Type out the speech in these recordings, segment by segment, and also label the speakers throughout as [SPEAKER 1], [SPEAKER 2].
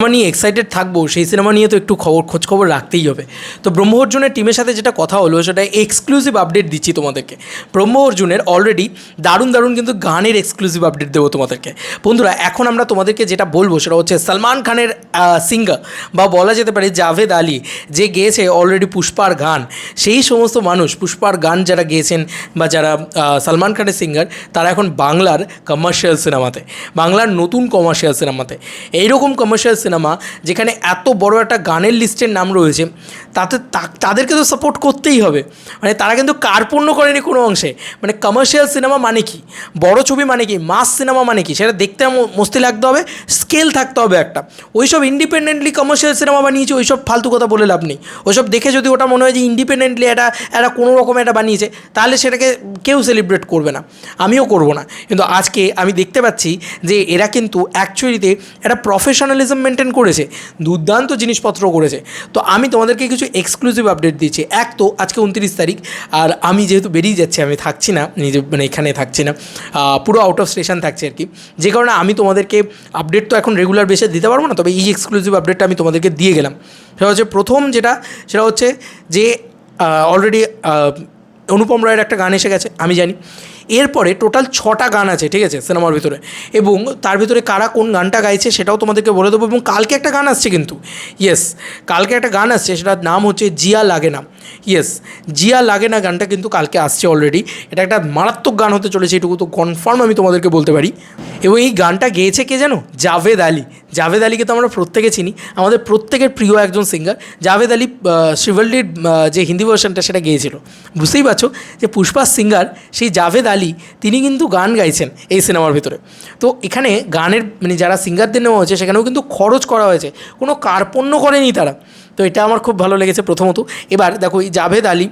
[SPEAKER 1] Cinema নিয়ে excited থাকব, সেই সিনেমা নিয়ে তো একটু খবর খোঁজ খবর রাখতেই হবে। তো ব্রহ্ম অর্জুনের টিমের সাথে যেটা কথা হলো, সেটা এক্সক্লুসিভ আপডেট দিচ্ছি তোমাদেরকে। ব্রহ্ম অর্জুনের অলরেডি দারুণ দারুণ কিন্তু গানের এক্সক্লুসিভ আপডেট দেবো তোমাদেরকে। বন্ধুরা, এখন আমরা তোমাদেরকে যেটা বলব, সেটা হচ্ছে সলমান খানের সিঙ্গার বা বলা যেতে পারে জাভেদ আলী, যে গেয়েছে অলরেডি পুষ্পার গান। সেই সমস্ত মানুষ, পুষ্পার গান যারা গেয়েছেন বা যারা সালমান খানের সিঙ্গার তারা এখন বাংলার কমার্শিয়াল সিনেমাতে বাংলার নতুন কমার্শিয়াল সিনেমাতে এইরকম কমার্শিয়াল সিনেমা যেখানে এত বড় একটা গানের লিস্টের নাম রয়েছে, তাতে তাদেরকে তো সাপোর্ট করতেই হবে। মানে তারা কিন্তু কার্পণ্য করেনি কোনো অংশে। মানে কমার্শিয়াল সিনেমা মানে কি? বড় ছবি মানে কি? মাস সিনেমা মানে কি? সেটা দেখতে মস্তি লাগতে হবে স্কেল থাকতে হবে একটা। ওইসব ইন্ডিপেন্ডেন্টলি কমার্শিয়াল সিনেমা বানিয়েছে, ওইসব ফালতু কথা বলে লাভ নেই। ওইসব দেখে যদি ওটা মনে হয় যে ইন্ডিপেন্ডেন্টলি এটা একটা কোনো রকম একটা বানিয়েছে, তাহলে সেটাকে কেউ সেলিব্রেট করবে না। আমিও করব না। কিন্তু আজকে আমি দেখতে পাচ্ছি যে এরা কিন্তু অ্যাকচুয়ালিতে একটা প্রফেশনালিজম মেনটেন করেছে, দুর্দান্ত জিনিসপত্র করেছে। তো আমি তোমাদেরকে কিছু এক্সক্লুসিভ আপডেট দিচ্ছি। এক তো আজকে উনত্রিশ তারিখ, আর আমি যেহেতু বেরিয়ে যাচ্ছি, আমি থাকছি না, নিজে মানে এখানে থাকছি না পুরো আউট অফ স্টেশন থাকছে আর কি। যে কারণে আমি তোমাদেরকে আপডেট তো এখন রেগুলার বেসে দিতে পারব না, তবে এই এক্সক্লুসিভ আপডেটটা আমি তোমাদেরকে দিয়ে গেলাম, সেটা হচ্ছে প্রথম যেটা, সেটা হচ্ছে যে অলরেডি অনুপম রায়ের একটা গান এসে গেছে, আমি জানি। এরপরে টোটাল ছটা গান আছে, ঠিক আছে, সিনেমার ভিতরে। এবং তার ভিতরে কারা কোন গানটা গাইছে সেটাও তোমাদেরকে বলে দেবো, এবং কালকে একটা গান আসছে কিন্তু। ইয়েস কালকে একটা গান আসছে, সেটার নাম হচ্ছে জিয়া লাগে না। ইয়েস জিয়া লাগে না গানটা কিন্তু কালকে আসছে অলরেডি এটা একটা মারাত্মক গান হতে চলেছে, এটুকু তো কনফার্ম আমি তোমাদেরকে বলতে পারি। এবং এই গানটা গেয়েছে কে জানো? জাভেদ আলী। জাভেদ আলীকে তো আমরা প্রত্যেকে চিনি। আমাদের প্রত্যেকের প্রিয় একজন সিঙ্গার জাভেদ আলী আহ, যে হিন্দি ভার্সনটা সেটা গেয়েছিল। বুঝতেই পারছ যে পুষ্পা সিঙ্গার সেই জাভেদ আলী তিনি কিন্তু গান গাইছেন এই সিনেমার ভিতরে। তো এখানে গানের মানে যারা সিঙ্গারদের নেওয়া হয়েছে সেখানেও কিন্তু খরচ করা হয়েছে। কোনো কার্পণ্য করেনি তারা। তো এটা আমার খুব ভালো লেগেছে প্রথমত। এবার দেখো এই জাভেদ আলী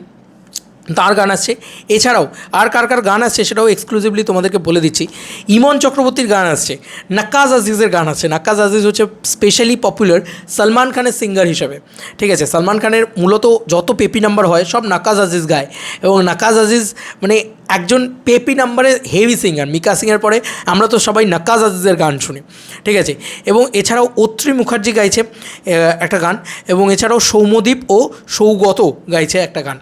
[SPEAKER 1] তার গান আসছে এছাড়াও আর কার কার গান আসছে সেটাও এক্সক্লুসিভলি তোমাদেরকে বলে দিচ্ছি। ইমন চক্রবর্তীর গান আসছে নাক্কাজ আজিজের গান আসছে নাক্কাজ আজিজ হচ্ছে স্পেশালি পপুলার সলমান খানের সিঙ্গার হিসেবে। ঠিক আছে, সলমান খানের মূলত যত পেপি নাম্বার হয় সব নাকাজ আজিজ গায় এবং নাকাজ আজিজ মানে একজন পেপি নাম্বারে হেভি সিঙ্গার মিকা সিংয়ের পরে আমরা তো সবাই নাকাজ আজিজের গান শুনি। ঠিক আছে, এবং এছাড়াও অত্রি মুখার্জি গাইছে একটা গান এবং এছাড়াও সৌম্যদীপ ও সৌগত গাইছে একটা গান।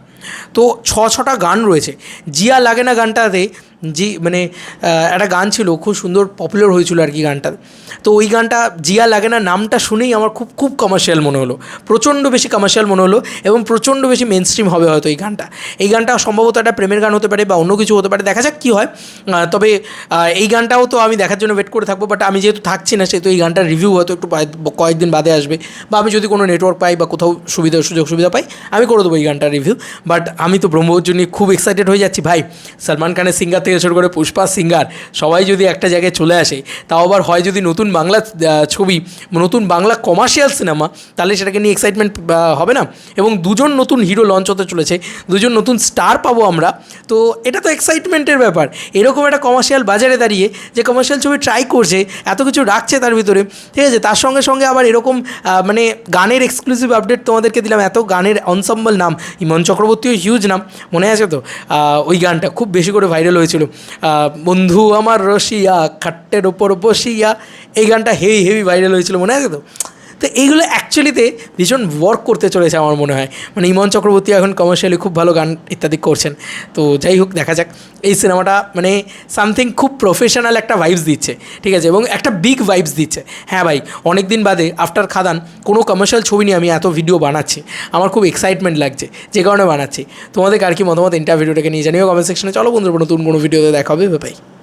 [SPEAKER 1] তো ছ ছটা গান রয়েছে। জিয়া লাগে না গানটাতে জি মানে একটা গান ছিল, খুব সুন্দর পপুলার হয়েছিল আর কি গানটা। তো ওই গানটা জিয়া লাগে না নামটা শুনেই আমার খুব খুব কমার্শিয়াল মনে হলো। প্রচণ্ড বেশি কমার্শিয়াল মনে হলো এবং প্রচণ্ড বেশি মেন স্ট্রিম হবে হয়তো এই গানটা। এই গানটা সম্ভবত একটা প্রেমের গান হতে পারে বা অন্য কিছু হতে পারে, দেখা যাক কী হয়। তবে এই গানটাও তো আমি দেখার জন্য ওয়েট করে থাকব বাট আমি যেহেতু থাকছি না, সেহেতু এই গানটার রিভিউ হয়তো একটু কয়েকদিন বাদে আসবে। বা আমি যদি কোনো নেটওয়ার্ক পাই বা কোথাও সুবিধা, সুযোগ সুবিধা পাই, আমি করে দেবো এই গানটার রিভিউ বাট আমি তো ব্রহ্মজন্য খুব এক্সাইটেড হয়ে যাচ্ছি। ভাই, সলমান খানের সিঙ্গার থেকে শুরু করে পুষ্পা সিঙ্গার। সবাই যদি একটা জায়গায় চলে আসে, তাও আবার হয় যদি নতুন বাংলা ছবি, নতুন বাংলা কমার্শিয়াল সিনেমা তাহলে সেটাকে নিয়ে এক্সাইটমেন্ট হবে না। এবং দুজন নতুন হিরো লঞ্চ হতে চলেছে, দুজন নতুন স্টার পাবো আমরা। তো এটা তো এক্সাইটমেন্টের ব্যাপার। এরকম একটা কমার্শিয়াল বাজারে দাঁড়িয়ে যে কমার্শিয়াল ছবি ট্রাই করছে, এত কিছু রাখছে তার ভিতরে, ঠিক আছে? তার সঙ্গে সঙ্গে আবার এরকম মানে গানের এক্সক্লুসিভ আপডেট তোমাদেরকে দিলাম। এত গানের অনসম্বল নাম, ইমন চক্রবর্তীও হিউজ নাম, মনে আছে তো? ওই গানটা খুব বেশি করে ভাইরাল হয়েছিল বন্ধু, আমার রসিয়া খাট্টের ওপর বসিয়া এই গানটা হেভি হেভি ভাইরাল হয়েছিল মনে আছে তো? তো এইগুলো অ্যাকচুয়ালিতে ভীষণ ওয়ার্ক করতে চলেছে আমার মনে হয়। মানে ইমন চক্রবর্তী এখন কমার্শিয়ালি খুব ভালো গান ইত্যাদি করছেন। তো যাই হোক, দেখা যাক। এই সিনেমাটা মানে সামথিং খুব প্রফেশনাল একটা ভাইবস দিচ্ছে। ঠিক আছে? এবং একটা বিগ ভাইবস দিচ্ছে। হ্যাঁ ভাই অনেক দিন বাদে আফটার খাদান কোনো কমার্শিয়াল ছবি নিয়ে আমি এত ভিডিও বানাচ্ছি। আমার খুব এক্সাইটমেন্ট লাগছে, যে কারণে বানাচ্ছি। তোমাদের আর কি মতামত? ইন্টার ভিডিওটাকে নিয়ে জানিও কমেন্ট সেকশনে চলো বন্ধুরা, নতুন কোনো ভিডিওতে দেখা হবে। বাই